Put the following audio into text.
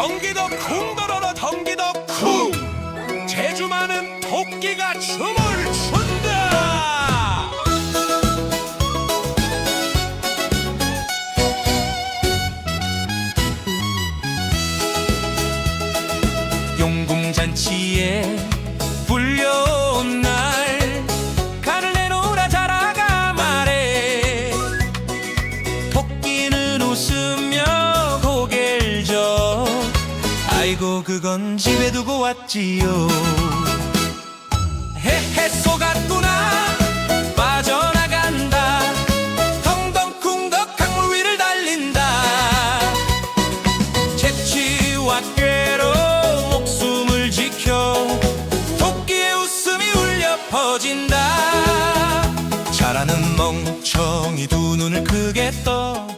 경기도 쿵 돌아라 경기도 쿵. 제주 많은 토끼가 춤을 추 아이고 그건 집에 두고 왔지요. 헤헤 속았구나 빠져나간다. 덩덩쿵덕 강물 위를 달린다. 채취와 꾀로 목숨을 지켜 토끼의 웃음이 울려 퍼진다. 자라는 멍청이 두 눈을 크게 떠